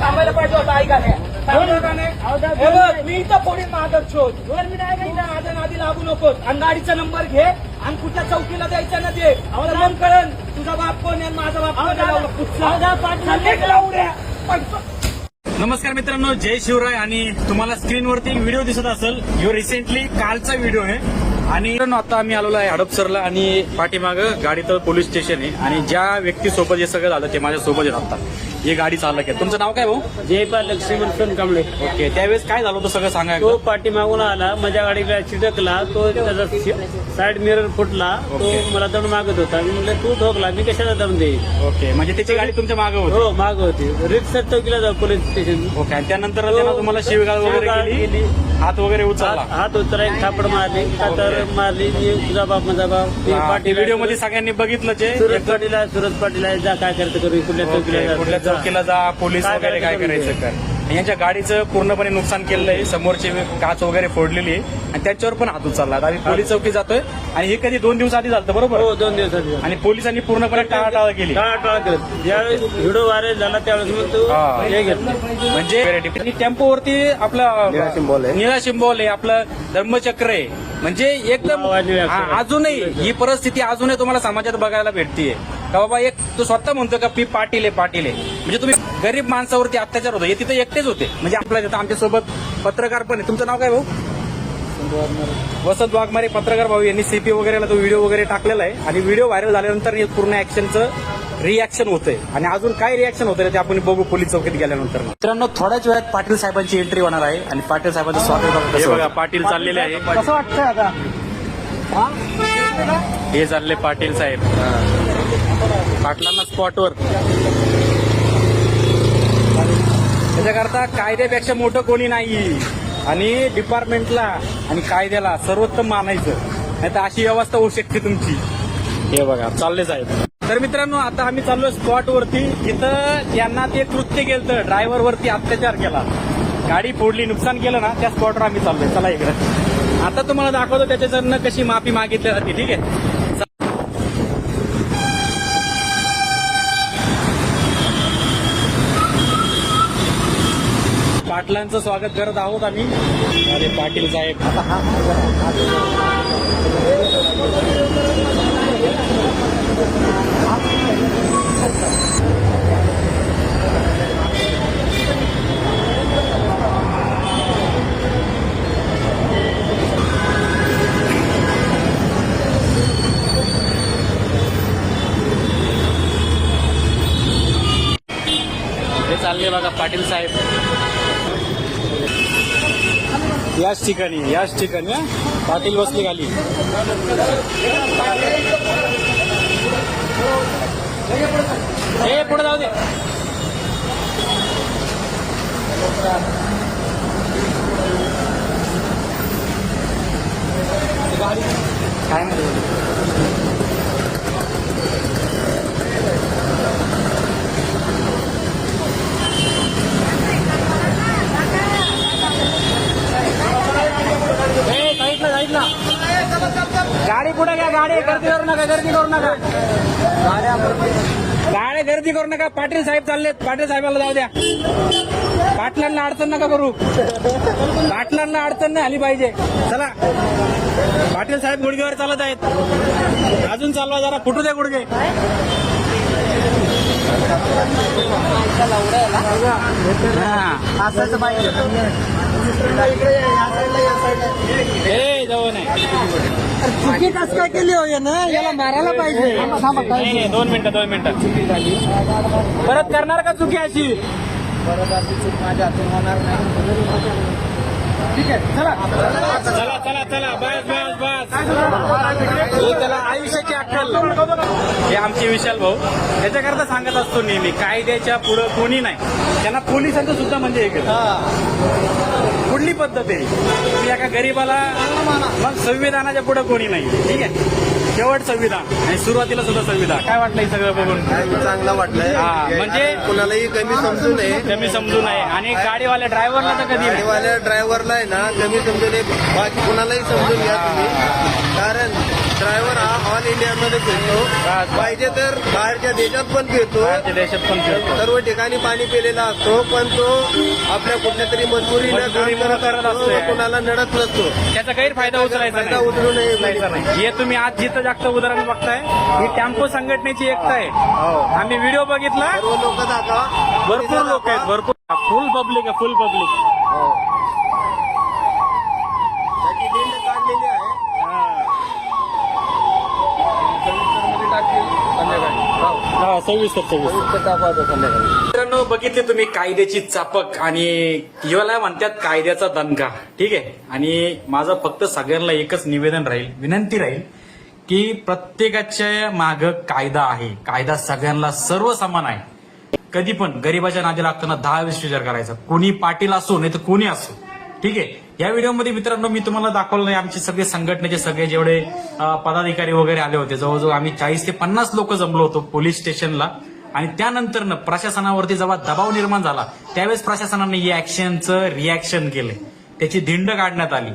थांबायला पाहिजे होता ऐका हे बघ मी इथं फोडीन मागं शोध. तू माझ्या नादी लागू नकोस. आणि गाडीचा नंबर घे आणि कुठल्या चौकीला द्यायचा ना ते. मग कळन तुझा बाप कोण आहे आणि माझा बाप? नमस्कार मित्रांनो जय शिवराय. आणि तुम्हाला स्क्रीनवरती व्हिडिओ दिसत असेल. यो रिसेंटली कालचा व्हिडिओ आहे. आणि आता आम्ही आलेलो आहे हडपसरला आणि पाठीमागं गाडीतळ पोलीस स्टेशन आहे. आणि ज्या व्यक्तीसोबत हे सगळं झालं ते माझ्या सोबत हे गाडी चालक आहे. तुमचं नाव काय भाऊ? जयपाल लक्ष्मण सोनकांबळे ओके त्यावेळेस काय झालं होतं सगळं सांगा तो एकदा. पाठीमागून आला माझ्या गाडीला चिटकला तो त्याचा साईड मिरर फुटला तो. मला दंड मागत होता. मी म्हणलं तू ठोकला मी कशाला दंड देईन? ओके म्हणजे त्याची गाडी तुमच्या मागं होती? हो माग होती. रिक्षा चौकीला जाऊ पोलीस स्टेशन ओके आणि त्यानंतर त्यानं तुम्हाला शिवगाळ वगैरे शिवीगाळ केली? केली. हात वगैरे उचलला? हात हात उतरा एक थापड मारली तर मारली मी तुझा बाप. माझा बाप ते पाटील व्हिडिओमध्ये सगळ्यांनी बघितलं जे? सुरज पाटीला सुरज पाटीला जा काय करतं करू? कुठल्या चौकीला ओके, जा. कुठल्या चौकीला जा पोलीस काय वगैरे काय करायचं कर यांच्या गाडीचं पूर्णपणे नुकसान केलेलं आहे. समोरची काच वगैरे फोडलेली आहे. आणि त्याच्यावर पण हात उचलला आता आम्ही पोलीस चौकी जातोय. आणि हे कधी दोन दिवस आधी झालं बरोबर? हो दोन दिवसाची आणि पोलिसांनी पूर्णपणे टाळाटाळ केली. टाळा करत ज्यावेळेस व्हिडिओ व्हायरल झाला त्यावेळेस मग तू हा. घेतलं. म्हणजे आणि टेम्पोवरती आपलं निळा शिंबोल आहे. आपलं धर्मचक्र आहे. म्हणजे एकदम. हा, अजूनही ही परिस्थिती अजूनही तुम्हाला समाजात बघायला भेटतीये. का बाबा एक तो स्वतः म्हणतो का पी पाटील आहे पाटील आहे. म्हणजे तुम्ही गरीब माणसावरती अत्याचार होतो हे तिथे एकटेच होते. म्हणजे आपल्या तिथं आमच्यासोबत पत्रकार पण आहे. तुमचं नाव काय भाऊ? वसंत वाघमारे. पत्रकार भाऊ यांनी सीपी वगैरेला तो व्हिडिओ वगैरे टाकलेला आहे. आणि व्हिडिओ व्हायरल झाल्यानंतर हे पूर्ण ऍक्शनचं रिॲक्शन होतंय. आणि अजून काय रिॲक्शन होतंय ते आपण बघू पोलीस चौकीत गेल्यानंतर. मित्रांनो थोड्याच वेळात पाटील साहेबांची एंट्री होणार आहे. आणि पाटील साहेबांचं स्वागत बघा पाटील चाललेले आहे. कसं वाटतंय आता? हे चालले पाटील साहेब. पाटलांना स्पॉटवर त्याच्याकरता कायद्यापेक्षा मोठं कोणी नाही आणि डिपार्टमेंटला आणि कायद्याला सर्वोत्तम मानायचं. नाही तर अशी व्यवस्था होऊ शकते तुमची. हे बघा चालले साहेब. तर मित्रांनो आता आम्ही चाललोय स्पॉट वरती. जिथं त्यांना ते कृत्य केलं ड्रायव्हर वरती अत्याचार केला. गाडी फोडली नुकसान केलं ना त्या स्पॉटवर आम्ही चाललोय. चला इकडे. आता तुम्हाला दाखवतो त्याच्याकडनं कशी माफी मागितली जाते. ठीक आहे? पाटलांचं स्वागत करत आहोत आम्ही. अरे पाटील साहेब. पाटील साहेब. याच ठिकाणी याच ठिकाणी पाटील बसले खाली. हे पुढे जाऊ दे. काय म्हणतो? पुढे घ्या गाडी गर्दी करू नका गर्दी करू नका. गाडी गर्दी करू नका. पाटील साहेब चाललेत. पाटील साहेबाला जाऊ द्या. पाटलांना अडचण नका करू. पाटलांना अडचण नाही आली पाहिजे. चला. पाटील साहेब गुडघेवर चालत आहेत. अजून चालवा जरा. फुटू द्या गुडघे. असायचं पाहिजे चुकी कस काय केली हो ना याला मारायला पाहिजे. दोन मिनिटं दोन मिनिटं. परत करणार का चुकी अशी? माझ्या हातून होणार नाही ठीक आहे चला. चला चला चला. बस बस बस. हे त्याला आयुष्याची अक्कल. हे आमचे विशाल भाऊ. त्याच्याकरता सांगत असतो नेहमी कायद्याच्या पुढं कोणी नाही. त्यांना पोलिसांचं सुद्धा म्हणजे कुठली पद्धत आहे. तुम्ही एका गरीबाला मग संविधानाच्या पुढे कोणी नाही. ठीक आहे? शेवट संविधान आणि सुरुवातीला सुद्धा संविधान. काय वाटलं हे सगळं बघून? चांगलं वाटलंय. हा, म्हणजे- कुणालाही कमी समजू नये. कमी समजू नये. आणि गाडीवाल्या ड्रायव्हरला तर कधी नाही. गाडीवाल्या ड्रायव्हरला आहे ना कमी समजू नये. बाकी कुणालाही समजून घ्या तुम्ही. कारण ड्रायव्हर हा ऑल इंडियामध्ये फिरतो. पाहिजे तर बाहेरच्या देशात पण फिरतो. बाहेरच्या देशात पण फिरतो. सर्व ठिकाणी पाणी पिलेला असतो पण तो आपल्या कुठल्या तरी मजबुरीमुळे करत असतो कुणाला नडत नसतो. त्याचा गैरफायदा उचलायचा उचलू नये हे तुम्ही आज जिथं जास्त उदाहरण बघताय ही टेम्पो संघटनेची एकता आहे. आम्ही व्हिडिओ बघितला. सर्व लोक दाखवा. भरपूर लोक आहेत भरपूर. फुल पब्लिक आहे फुल पब्लिक हा सविस्तर मित्रांनो बघितले तुम्ही कायद्याची चापक आणि याला म्हणतात कायद्याचा दणका. ठीक आहे? आणि माझं फक्त सगळ्यांना एकच निवेदन राहील विनंती राहील की प्रत्येकाच्या माग कायदा आहे. कायदा सगळ्यांना सर्व समान आहे. कधी पण गरीबाच्या नादी लागताना दहा वीस विचार करायचा. कोणी पाटील असो नाही तर कोणी असो. ठीक आहे? या व्हिडिओमध्ये मित्रांनो मी तुम्हाला दाखवलं नाही आमचे सगळे संघटनेचे सगळे जेवढे पदाधिकारी वगैरे आले होते जवळजवळ आम्ही चाळीस ते पन्नास लोक जमलो होतो पोलीस स्टेशनला. आणि त्यानंतर प्रशासनावरती जेव्हा दबाव निर्माण झाला त्यावेळेस प्रशासनाने या ऍक्शनचं रिॲक्शन केलं. त्याची धिंड काढण्यात आली.